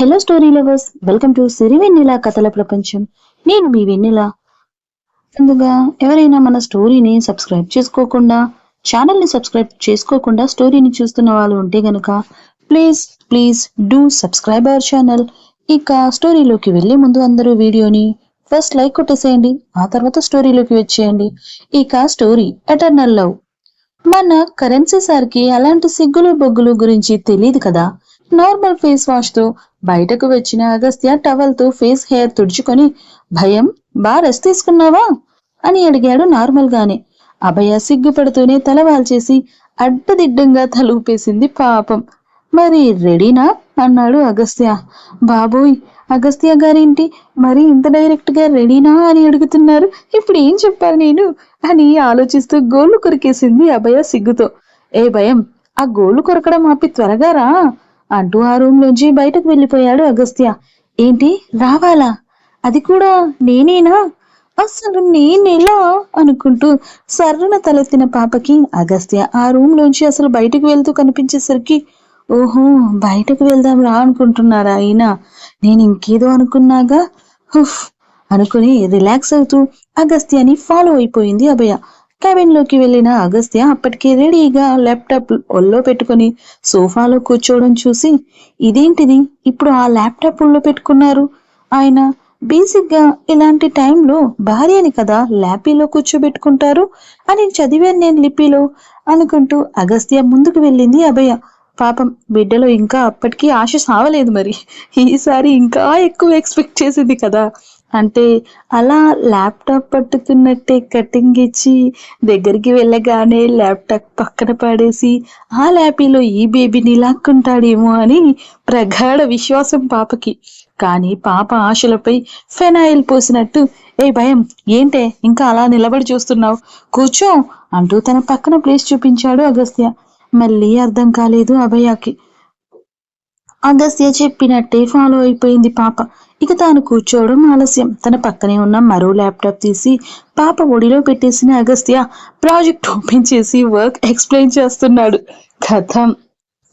Hello story lovers welcome to Siri Vennela కథల ప్రపంచం నేను మీ వెన్నెల. ముందుగా ఎవరైనా మన స్టోరీని సబ్స్క్రైబ్ చేసుకోకుండా ఛానల్ని సబ్స్క్రైబ్ చేసుకోకుండా స్టోరీని చూస్తున్న వాళ్ళు ఉంటే గనక please please do subscribe our channel ఇక స్టోరీలోకి వెళ్ళే ముందు అందరూ వీడియోని ఫస్ట్ లైక్ కొట్టేసేయండి ఆ తర్వాత స్టోరీలోకి వచ్చేయండి. ఇక స్టోరీ ఎటర్నల్ లవ్ మన కరెన్సీ సార్కి అలాంటి సిగ్గులు బొగ్గులు గురించి తెలియదు కదా? నార్మల్ ఫేస్ వాష్తో బయటకు వచ్చిన అగస్త్య టవల్తో ఫేస్ హెయిర్ తుడుచుకొని భయం బా రెస్ట్ తీసుకున్నావా? అని అడిగాడు నార్మల్ గానే. అభయ సిగ్గుపడుతూనే తల వాల్చేసి అడ్డదిడ్డంగా తలుపేసింది పాపం. మరి రెడీనా అన్నాడు అగస్త్య. బాబోయ్ అగస్త్య గారేంటి? మరి ఇంత డైరెక్ట్గా రెడీనా అని అడుగుతున్నారు. ఇప్పుడు ఏం చెప్పారు నేను? అని ఆలోచిస్తూ గోళ్ళు కొరికేసింది అభయ సిగ్గుతో. ఏ భయం ఆ గోళ్ళు కొరకడం ఆపి త్వరగా రా. అంటూ ఆ రూమ్ లోంచి బయటకు వెళ్ళిపోయాడు అగస్త్య. ఏంటి? రావాలా? అది కూడా నేనేనా? అసలు నేనెలా? అనుకుంటూ సర్రున తలెత్తిన పాపకి అగస్త్య ఆ రూమ్ లోంచి అసలు బయటకు వెళ్తూ కనిపించేసరికి ఓహో బయటకు వెళ్దాం రా అనుకుంటున్నారా అయినా? నేను ఇంకేదో అనుకున్నాగా? హుఫ్ అనుకుని రిలాక్స్ అవుతూ అగస్త్యని ఫాలో అయిపోయింది అభయ. క్యాబిన్లోకి వెళ్ళిన అగస్త్య అప్పటికే రెడీగా ల్యాప్టాప్ ఒళ్ళో పెట్టుకుని సోఫాలో కూర్చోవడం చూసి ఇదేంటిది? ఇప్పుడు ఆ ల్యాప్టాప్ ఒళ్ళో పెట్టుకున్నారు? ఆయన బేసిక్గా ఇలాంటి టైంలో భార్యని కదా ల్యాపీలో కూర్చోబెట్టుకుంటారు? అని చదివాను నేను లిపిలో అనుకుంటూ అగస్త్య ముందుకు వెళ్ళింది అభయ. పాపం బిడ్డలో ఇంకా అప్పటికి ఆశ సావలేదు మరి. ఈసారి ఇంకా ఎక్కువ ఎక్స్పెక్ట్ చేసింది కదా. అంటే అలా ల్యాప్టాప్ పట్టుకున్నట్టే కటింగ్ ఇచ్చి దగ్గరికి వెళ్ళగానే ల్యాప్టాప్ పక్కన పడేసి ఆ ల్యాపీలో ఈ బేబీని లాక్కుంటాడేమో అని ప్రగాఢ విశ్వాసం పాపకి. కానీ పాప ఆశలపై ఫెనాయిల్ పోసినట్టు ఏ భయం ఏంటే ఇంకా అలా నిలబడి చూస్తున్నావు? కూర్చో అంటూ తన పక్కన ప్లేస్ చూపించాడు అగస్త్య. మళ్ళీ అర్థం కాలేదు అభయకి. అగస్త్య చెప్పినట్టే ఫాలో అయిపోయింది పాప. ఇక తాను కూర్చోవడం ఆలస్యం. తన పక్కనే ఉన్న మరో ల్యాప్టాప్ తీసి పాప ఒడిలో పెట్టేసిన అగస్త్య ప్రాజెక్ట్ ఓపెన్ చేసి వర్క్ ఎక్స్ప్లెయిన్ చేస్తున్నాడు. కథం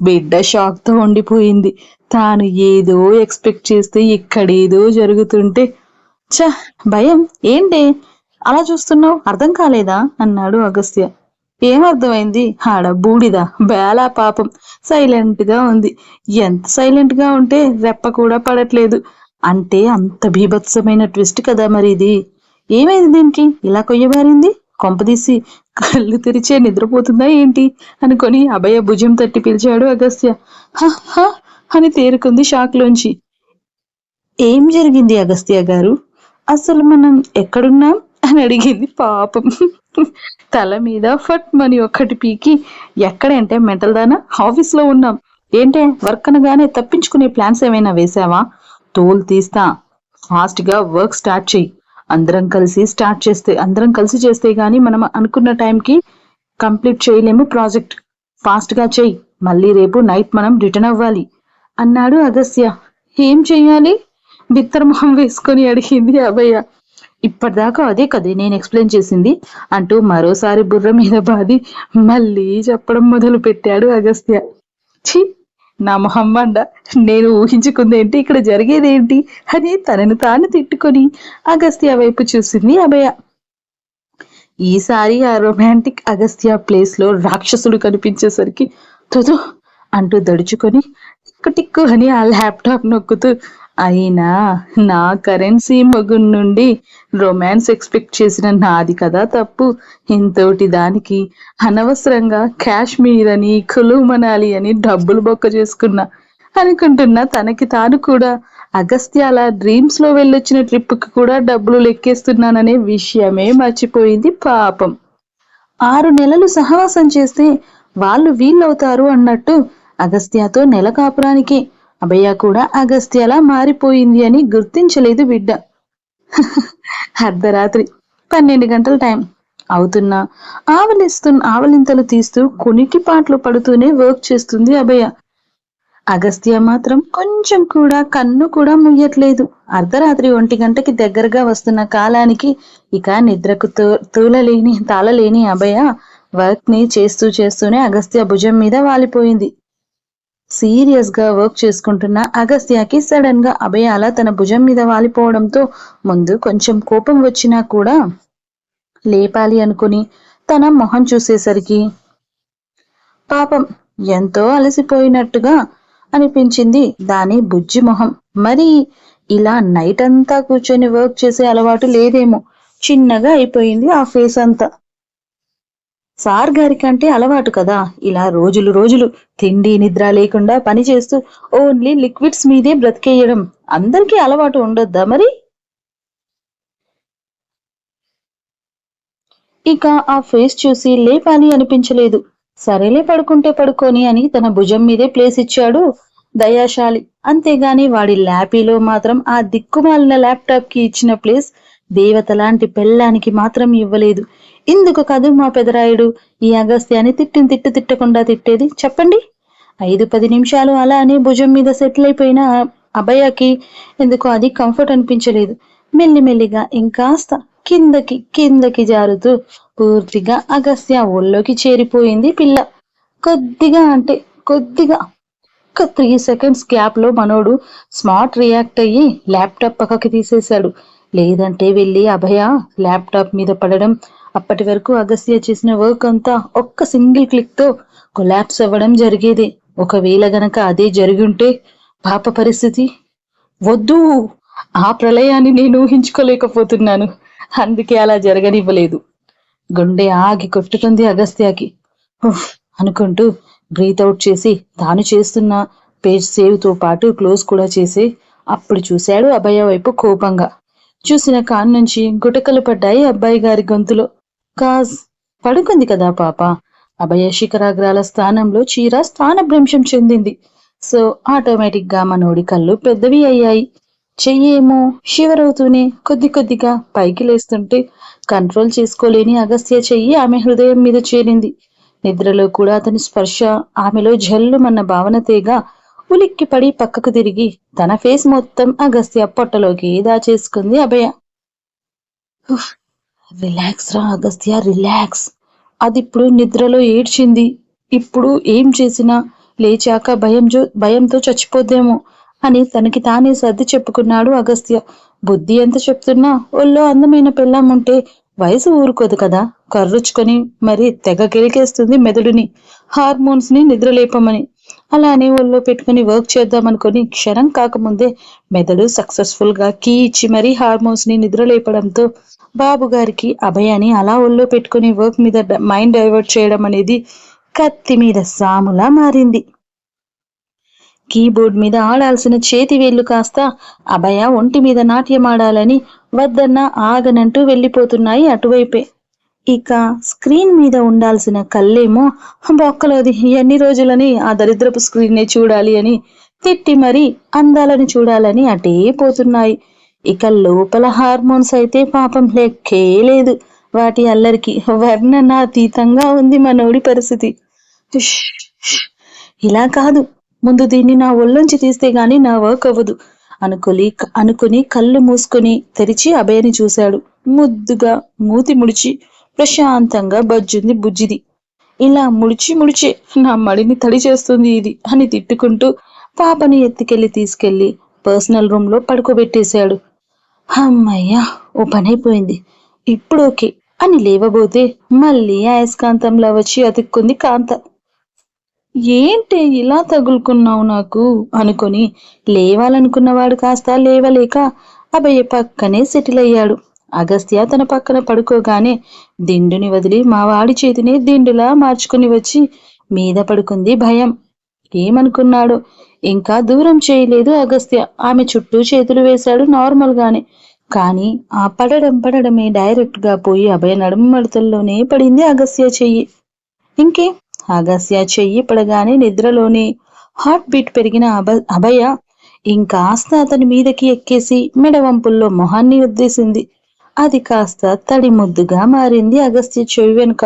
బిడ్డ షాక్తో ఉండిపోయింది. తాను ఏదో ఎక్స్పెక్ట్ చేస్తే ఇక్కడేదో జరుగుతుంటే చ భయం ఏంటి? అలా చూస్తున్నావు? అర్థం కాలేదా? అన్నాడు అగస్త్య. ఏం అర్థమైంది? ఆడ బూడిద బేలా పాపం. సైలెంట్గా ఉంది. ఎంత సైలెంట్గా ఉంటే రెప్ప కూడా పడట్లేదు. అంటే అంత భీభత్సమైన ట్విస్ట్ కదా మరి ఇది ఏమైంది దీనికి? ఇలా కొయ్యబారింది? కొంపదీసి కళ్ళు తెరిచే నిద్రపోతుందా ఏంటి? అనుకొని అభయ భుజం తట్టి పిలిచాడు అగస్త్య. "హ, అని తేరుకుంది షాక్ లోంచి ఏం జరిగింది అగస్త్య గారు? అసలు మనం ఎక్కడున్నాం? అని అడిగింది పాపం. తల మీద ఫట్ మని ఒక్కటి పీకి ఎక్కడంటే మెంటల్ దానా? ఆఫీస్లో ఉన్నాం. ఏంటే వర్క్ అనగానే తప్పించుకునే ప్లాన్స్ ఏమైనా వేసావా టోల్ తీస్తా. ఫాస్ట్గా వర్క్ స్టార్ట్ చెయ్యి. అందరం కలిసి స్టార్ట్ చేస్తే అందరం కలిసి చేస్తే గానీ మనం అనుకున్న టైంకి కంప్లీట్ చేయలేము ప్రాజెక్ట్. ఫాస్ట్గా చెయ్యి. మళ్ళీ రేపు నైట్ మనం రిటర్న్ అవ్వాలి. అన్నాడు అగస్త్య ఏం చెయ్యాలి? బిత్తరమొహం వేసుకొని అడిగింది అభయ. ఇప్పటిదాకా అదే కదే నేను ఎక్స్ప్లెయిన్ చేసింది అంటూ మరోసారి బుర్ర మీద బాది మళ్ళీ చెప్పడం మొదలు పెట్టాడు అగస్త్య ఛీ! నా మొహమ్మండ నేను ఊహించుకుందేంటి? ఇక్కడ జరిగేదేంటి? అని తనను తాను తిట్టుకొని అగస్త్య వైపు చూసింది అభయ. ఈసారి ఆ రొమాంటిక్ అగస్త్య ప్లేస్లో రాక్షసుడు కనిపించేసరికి తుదు అంటూ దడుచుకొని టిక్కు టిక్కు అని ఆ ల్యాప్టాప్ నొక్కుతూ అయినా నా కరెన్సీ మగున్ నుండి రొమాన్స్ ఎక్స్పెక్ట్ చేసిన నాది కదా తప్పు. ఇంతోటి దానికి అనవసరంగా కాశ్మీర్ అని కులు మనాలి అని డబ్బులు బొక్క చేసుకున్నా. అనుకుంటున్నా తనకి తాను కూడా అగస్త్యాల డ్రీమ్స్లో వెళ్ళొచ్చిన ట్రిప్కి కూడా డబ్బులు లెక్కేస్తున్నాననే విషయమే మర్చిపోయింది పాపం. ఆరు నెలలు సహవాసం చేస్తే వాళ్ళు వీళ్ళవుతారు అన్నట్టు అగస్త్యతో నెల కాపురానికి అభయ కూడా అగస్త్యలా మారిపోయింది అని గుర్తించలేదు బిడ్డ. అర్ధరాత్రి పన్నెండు గంటల టైం అవుతున్నా. ఆవలిస్తున్న ఆవలింతలు తీస్తూ కొనికి పాటలు పడుతూనే వర్క్ చేస్తుంది అభయ అగస్త్య మాత్రం కొంచెం కూడా కన్ను కూడా ముయ్యట్లేదు. అర్ధరాత్రి ఒంటి గంటకి దగ్గరగా వస్తున్న కాలానికి ఇక నిద్రకు తో- తూలలేని తాళలేని అభయ వర్క్ని చేస్తూ చేస్తూనే అగస్త్య భుజం మీద వాలిపోయింది. సీరియస్గా వర్క్ చేసుకుంటున్న అగస్త్యకి సడన్గా తన భుజం మీద వాలిపోవడంతో ముందు కొంచెం కోపం వచ్చినా కూడా లేపాలి అనుకుని తన మొహం చూసేసరికి పాపం ఎంతో అలసిపోయినట్టుగా అనిపించింది దాని బుజ్జి మొహం. మరి ఇలా నైట్ అంతా కూర్చొని వర్క్ చేసే అలవాటు లేదేమో. చిన్నగా అయిపోయింది ఆ ఫేస్ అంతా. సార్ గారికంటే అలవాటు కదా. ఇలా రోజులు రోజులు తిండి నిద్ర లేకుండా పని చేస్తూ ఓన్లీ లిక్విడ్స్ మీదే బ్రతికేయడం అందరికీ అలవాటు ఉండొద్దా మరి? ఇక ఆ ఫేస్ చూసి లేపాలి అనిపించలేదు. సరేలే పడుకుంటే పడుకొని అని తన భుజం మీదే ప్లేస్ ఇచ్చాడు దయాశాలి. అంతేగాని వాడి ల్యాపీలో మాత్రం ఆ దిక్కుమాలిన ల్యాప్టాప్కి ఇచ్చిన ప్లేస్ దేవత లాంటి పెళ్ళానికి మాత్రం ఇవ్వలేదు. ఇందుకు కాదు మా పెదరాయుడు? ఈ అగస్త్యాన్ని తిట్టిన తిట్టు తిట్టకుండా తిట్టేది చెప్పండి. ఐదు పది నిమిషాలు అలా అని భుజం మీద సెటిల్ అయిపోయిన అభయకి ఎందుకు అది కంఫర్ట్ అనిపించలేదు. మెల్లిమెల్లిగా ఇంకాస్త కిందకి కిందకి జారుతూ పూర్తిగా అగస్త్య ఒళ్ళోకి చేరిపోయింది పిల్ల. కొద్దిగా అంటే కొద్దిగా. ఒక త్రీ సెకండ్స్ గ్యాప్లో మనోడు స్మార్ట్ రియాక్ట్ అయ్యి ల్యాప్టాప్ పక్కకి తీసేశాడు. లేదంటే వెళ్ళి అభయ ల్యాప్టాప్ మీద పడడం అప్పటి వరకు అగస్త్య చేసిన వర్క్ అంతా ఒక్క సింగిల్ క్లిక్తో కొలాప్స్ అవ్వడం జరిగేది. ఒకవేళ గనక అదే ఉంటే పాప పరిస్థితి. వద్దు ఆ ప్రళయాన్ని నేను ఊహించుకోలేకపోతున్నాను. అందుకే అలా జరగనివ్వలేదు. గుండె ఆగి కొట్టుకుంది అగస్త్యాకి. అనుకుంటూ బ్రీత్ అవుట్ చేసి తాను చేస్తున్న పేజ్ సేవ్తో పాటు క్లోజ్ కూడా చేసి అప్పుడు చూశాడు అభయ వైపు కోపంగా. చూసిన కాన్ నుంచి గుటకలు పడ్డాయి అబ్బాయి గారి గొంతులో. కాజ్ పడుకుంది కదా పాప. అభయ శిఖరాగ్రాల స్థానంలో చీర స్థానభ్రంశం చెందింది. సో ఆటోమేటిక్గా మనోడి కళ్ళు పెద్దవి అయ్యాయి. చెయ్యేమో షివరవుతూనే కొద్ది కొద్దిగా పైకి లేస్తుంటే కంట్రోల్ చేసుకోలేని అగస్త్య చెయ్యి ఆమె హృదయం మీద చేరింది. నిద్రలో కూడా అతని స్పర్శ ఆమెలో జల్లుమన్న భావన తీగ ఉలిక్కి పడి పక్కకు తిరిగి తన ఫేస్ మొత్తం అగస్త్య పొట్టలోకి దాచేసుకుంది అభయ. రిలాక్స్ రా అగస్త్య రిలాక్స్. అది ఇప్పుడు నిద్రలో ఏడ్చింది. ఇప్పుడు ఏం చేసినా లేచాక భయం భయంతో చచ్చిపోద్దేమో అని తనకి తానే సర్ది చెప్పుకున్నాడు అగస్త్య. బుద్ధి ఎంత చెప్తున్నా ఒళ్ళో అందమైన పెళ్ళాం ఉంటే వయసు ఊరుకోదు కదా. కర్రుచ్చుకొని మరి తెగ గిరికేస్తుంది మెదడుని. హార్మోన్స్ని నిద్రలేపమని. అలానే ఒళ్ళో పెట్టుకుని వర్క్ చేద్దామనుకొని క్షణం కాకముందే మెదడు సక్సెస్ఫుల్గా కీ ఇచ్చి మరీ హార్మోన్స్ని నిద్రలేపడంతో బాబు గారికి అభయాన్ని అలా ఒళ్ళో పెట్టుకుని వర్క్ మీద మైండ్ డైవర్ట్ చేయడం అనేది కత్తి మీద సాములా మారింది. కీబోర్డ్ మీద ఆడాల్సిన చేతి వేళ్ళు కాస్త అభయ ఒంటి మీద నాట్యమాడాలని వద్దన్న ఆగనంటూ వెళ్ళిపోతున్నాయి అటువైపే. ఇక స్క్రీన్ మీద ఉండాల్సిన కళ్ళేమో బొక్కలోది ఎన్ని రోజులని ఆ దరిద్రపు స్క్రీన్నే చూడాలి అని తిట్టి మరీ అందాలని చూడాలని అటే పోతున్నాయి. ఇక లోపల హార్మోన్స్ అయితే పాపం లెక్కే లేదు. వాటి అల్లరికి వర్ణనాతీతంగా ఉంది మనోడి పరిస్థితి. ఇలా కాదు. ముందు దీన్ని నా ఒళ్ళొంచి తీస్తే గాని నా వర్క్ అవ్వదు అనుకుని అనుకుని కళ్ళు మూసుకొని తెరిచి అభయని చూశాడు. ముద్దుగా మూతి ముడిచి ప్రశాంతంగా బజ్జుంది బుజ్జిది. ఇలా ముడిచి ముడిచి నా మడిని తడి చేస్తుంది ఇది అని తిట్టుకుంటూ పాపని ఎత్తుకెళ్ళి తీసుకెళ్ళి పర్సనల్ రూమ్లో పడుకోబెట్టేశాడు. అమ్మయ్యా ఓ పనైపోయింది. అయిపోయింది ఇప్పుడు ఓకే అని లేవబోతే మళ్ళీ అయస్కాంతంలా వచ్చి అతుక్కుంది కాంత. ఏంటి ఇలా తగులుకున్నావు నాకు? అనుకొని లేవాలనుకున్నవాడు కాస్త లేవలేక అభయ పక్కనే సెటిల్ అయ్యాడు అగస్త్య తన పక్కన పడుకోగానే దిండుని వదిలి మా వాడి చేతిని దిండులా మార్చుకుని వచ్చి మీద పడుకుంది భయం. ఏమనుకున్నాడు? ఇంకా దూరం చేయలేదు అగస్త్య. ఆమె చుట్టూ చేతులు వేశాడు నార్మల్ గానే కానీ ఆ పడడం పడడమే డైరెక్ట్గా పోయి అభయ నడుము మడతల్లోనే పడింది అగస్త్య చెయ్యి. ఇంకే? అగస్య చెయ్యి పడగానే నిద్రలోనే హార్ట్ బీట్ పెరిగిన అభ అభయ ఇంకాస్త అతని మీదకి ఎక్కేసి మెడవంపుల్లో మొహాన్ని ఉద్దేశింది అది కాస్త తడి ముద్దుగా మారింది అగస్త్య చెవి వెనుక.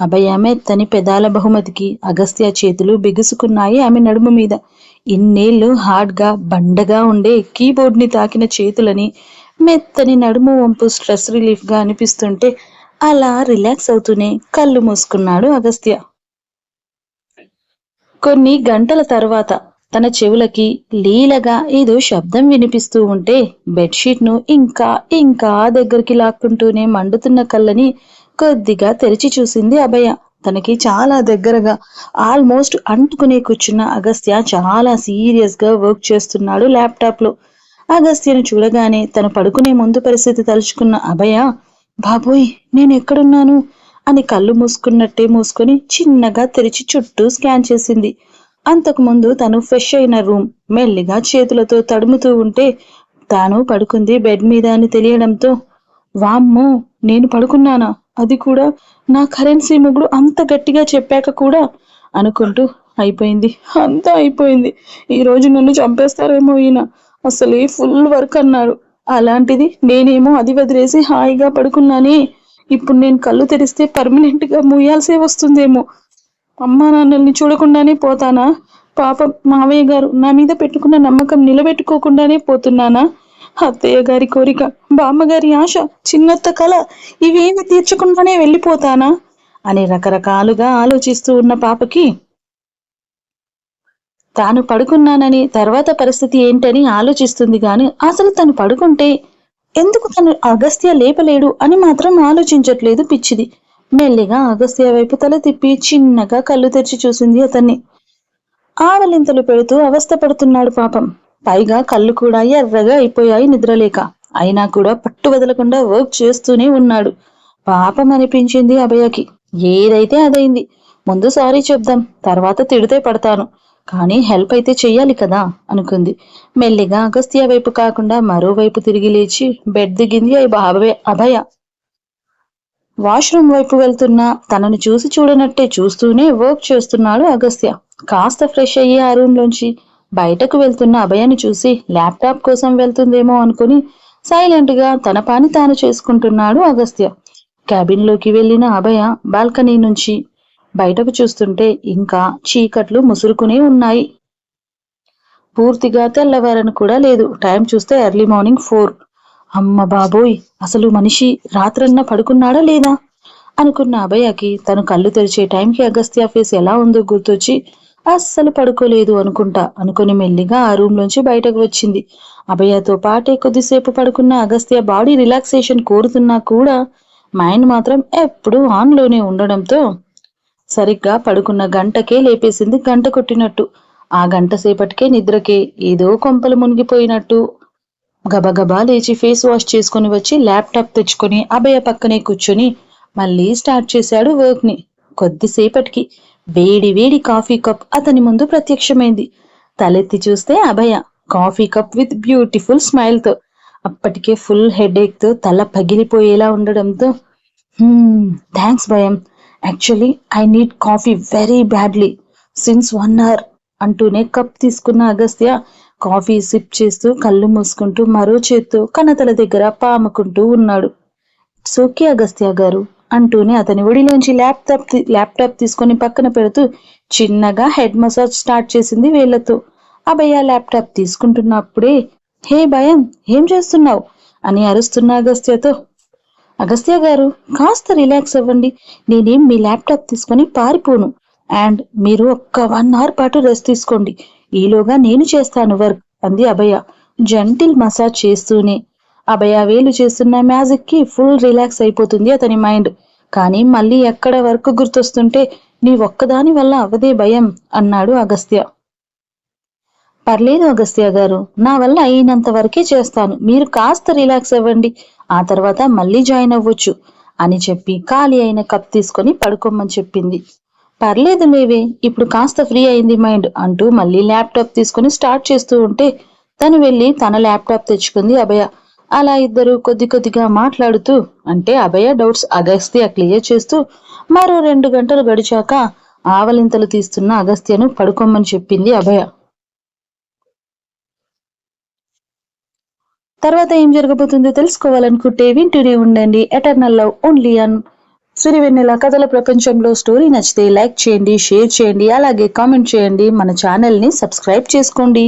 అభయమే తని పెదాల బహుమతికి అగస్త్య చేతులు బిగుసుకున్నాయి ఆమె నడుము మీద. ఇన్నేళ్ళు హార్డ్గా బండగా ఉండే కీబోర్డ్ని తాకిన చేతులని మెత్తని నడుము వంపు స్ట్రెస్ రిలీఫ్గా అనిపిస్తుంటే అలా రిలాక్స్ అవుతూనే కళ్ళు మూసుకున్నాడు అగస్త్య. కొన్ని గంటల తర్వాత తన చెవులకి లీలగా ఏదో శబ్దం వినిపిస్తూ ఉంటే బెడ్షీట్ను ఇంకా ఇంకా దగ్గరికి లాక్కుంటూనే మండుతున్న కళ్ళని కొద్దిగా తెరిచి చూసింది అభయ. తనకి చాలా దగ్గరగా ఆల్మోస్ట్ అంటుకునే కూర్చున్న అగస్త్య చాలా సీరియస్గా వర్క్ చేస్తున్నాడు ల్యాప్టాప్లో అగస్త్యను చూడగానే తను పడుకునే ముందు పరిస్థితి తలుచుకున్న అభయ బాబోయ్ నేను ఎక్కడున్నాను? అని కళ్ళు మూసుకున్నట్టే మూసుకొని చిన్నగా తెరిచి చుట్టూ స్కాన్ చేసింది. అంతకుముందు తను ఫ్రెష్ అయిన రూమ్ మెల్లిగా చేతులతో తడుముతూ ఉంటే తాను పడుకుంది బెడ్ మీద అని తెలియడంతో వామ్మో నేను పడుకున్నానా? అది కూడా నా కరెన్సీ మొగుడు అంత గట్టిగా చెప్పాక కూడా? అనుకుంటూ అయిపోయింది. అంతా అయిపోయింది. ఈ రోజు నన్ను చంపేస్తారేమో ఈయన. అసలే ఫుల్ వర్క్ అన్నారు అలాంటిది నేనేమో అది వదిలేసి హాయిగా పడుకున్నానే. ఇప్పుడు నేను కళ్ళు తెరిస్తే పర్మనెంట్గా మూయాల్సే వస్తుందేమో. అమ్మా నాన్నల్ని చూడకుండానే పోతానా? పాపం మావయ్య గారు నా మీద పెట్టుకున్న నమ్మకం నిలబెట్టుకోకుండానే పోతున్నానా? అత్తయ్య గారి కోరిక బామ్మగారి ఆశ చిన్నత్త కళ ఇవేమి తీర్చకుండానే వెళ్ళిపోతానా? అని రకరకాలుగా ఆలోచిస్తూ ఉన్న పాపకి తాను పడుకున్నానని తర్వాత పరిస్థితి ఏంటని ఆలోచిస్తుంది గాని అసలు తను పడుకుంటే ఎందుకు తను అగస్త్య లేపలేడు అని మాత్రం ఆలోచించట్లేదు పిచ్చిది. మెల్లిగా అగస్త్య వైపు తల తిప్పి చిన్నగా కళ్ళు తెరిచి చూసింది అతన్ని. ఆవలింతలు పెడుతూ అవస్థ పడుతున్నాడు పాపం. పైగా కళ్ళు కూడా ఎర్రగా అయిపోయాయి నిద్రలేక. అయినా కూడా పట్టు వదలకుండా వర్క్ చేస్తూనే ఉన్నాడు. పాపం అనిపించింది అభయకి. ఏదైతే అదైంది. ముందు సారీ చెప్దాం తర్వాత తిడితే పడతాను. కానీ హెల్ప్ అయితే చెయ్యాలి కదా అనుకుంది. మెల్లిగా అగస్త్య వైపు కాకుండా మరోవైపు తిరిగి లేచి బెడ్ దిగింది అభయ అభయ. వాష్రూమ్ వైపు వెళ్తున్న తనను చూసి చూడనట్టే చూస్తూనే వర్క్ చేస్తున్నాడు అగస్త్య. కాస్త ఫ్రెష్ అయ్యి ఆ రూమ్ లోంచి బయటకు వెళ్తున్న అభయని చూసి ల్యాప్టాప్ కోసం వెళ్తుందేమో అనుకుని సైలెంట్గా తన పని తాను చేసుకుంటున్నాడు అగస్త్య. క్యాబిన్లోకి వెళ్ళిన అభయ బాల్కనీ నుంచి బయటకు చూస్తుంటే ఇంకా చీకట్లు ముసురుకునే ఉన్నాయి. పూర్తిగా తెల్లవారని కూడా లేదు. టైం చూస్తే ఎర్లీ మార్నింగ్ ఫోర్. అమ్మ బాబోయ్ అసలు మనిషి రాత్రన్నా పడుకున్నాడా లేదా? అనుకున్న అభయకి తను కళ్ళు తెరిచే టైంకి అగస్త్య ఫేస్ ఎలా ఉందో గుర్తొచ్చి అస్సలు పడుకోలేదు అనుకుంటా అనుకుని మెల్లిగా ఆ రూమ్ లోంచి బయటకు వచ్చింది. అభయతో పాటే కొద్దిసేపు పడుకున్న అగస్త్య బాడీ రిలాక్సేషన్ కోరుతున్నా కూడా మైండ్ మాత్రం ఎప్పుడూ ఆన్లోనే ఉండడంతో సరిగ్గా పడుకున్న గంటకే లేపేసింది గంట కొట్టినట్టు. ఆ గంట సేపటికే నిద్రకే ఏదో కొంపలు మునిగిపోయినట్టు గబగబా లేచి ఫేస్ వాష్ చేసుకుని వచ్చి ల్యాప్టాప్ తెచ్చుకొని అభయ పక్కనే కూర్చొని మళ్ళీ స్టార్ట్ చేశాడు వర్క్ని. కొద్దిసేపటికి వేడి వేడి కాఫీ కప్ అతని ముందు ప్రత్యక్షమైంది. తలెత్తి చూస్తే Abhaya coffee cup with beautiful స్మైల్తో అప్పటికే ఫుల్ హెడేక్తో తల పగిలిపోయేలా ఉండడంతో థ్యాంక్స్ భయం. Actually I need coffee very badly since one hour అంటూనే కప్ తీసుకున్న అగస్త్య కాఫీ సిప్ చేస్తూ కళ్ళు మూసుకుంటూ మరో చేత్తో కనతల దగ్గర పాముకుంటూ ఉన్నాడు. సోకి అగస్త్య గారు అంటూనే అతని ఒడిలోంచి ల్యాప్టాప్ ల్యాప్టాప్ తీసుకొని పక్కన పెడుతూ చిన్నగా హెడ్ మసాజ్ స్టార్ట్ చేసింది వేళ్ళతో అభయ ల్యాప్టాప్ తీసుకుంటున్నప్పుడే హే భయం ఏం చేస్తున్నావు? అని అరుస్తున్న అగస్త్యతో. అగస్త్య గారు కాస్త రిలాక్స్ అవ్వండి. నేనేం మీ ల్యాప్టాప్ తీసుకొని పారిపోను. అండ్ మీరు ఒక్క వన్ అవర్ పాటు రెస్ట్ తీసుకోండి. ఈలోగా నేను చేస్తాను వర్క్ అంది అభయ. జంటిల్ మసాజ్ చేస్తూనే. అభయ వేలు చేస్తున్న మ్యాజిక్కి ఫుల్ రిలాక్స్ అయిపోతుంది అతని మైండ్. కానీ మళ్ళీ ఎక్కడ వర్క్ గుర్తొస్తుంటే నీ ఒక్కదాని వల్ల అవదే భయం అన్నాడు అగస్త్య. పర్లేదు అగస్త్య గారు నా వల్ల అయినంత వరకే చేస్తాను. మీరు కాస్త రిలాక్స్ అవ్వండి. ఆ తర్వాత మళ్ళీ జాయిన్ అవ్వచ్చు అని చెప్పి ఖాళీ అయిన కప్ తీసుకొని పడుకోమని చెప్పింది. పర్లేదు మేవే ఇప్పుడు కాస్త ఫ్రీ అయింది మైండ్ అంటూ మళ్ళీ ల్యాప్టాప్ తీసుకొని స్టార్ట్ చేస్తూ ఉంటే తను వెళ్ళి తన ల్యాప్టాప్ తెచ్చుకుంది అభయ. అలా ఇద్దరు కొద్ది కొద్దిగా మాట్లాడుతూ అంటే అభయ డౌట్స్ అగస్త్య క్లియర్ చేస్తూ మరో రెండు గంటలు గడిచాక ఆవలింతలు తీస్తున్న అగస్త్యను పడుకోమని చెప్పింది అభయ. తర్వాత ఏం జరగబోతుందో తెలుసుకోవాలనుకుంటే వింటూనే ఉండండి. Eternal love only on Sirivennela కథల ప్రపంచంలో స్టోరీ నచ్చితే లైక్ చేయండి షేర్ చేయండి అలాగే కామెంట్ చేయండి. మన ఛానల్ని సబ్స్క్రైబ్ చేసుకోండి.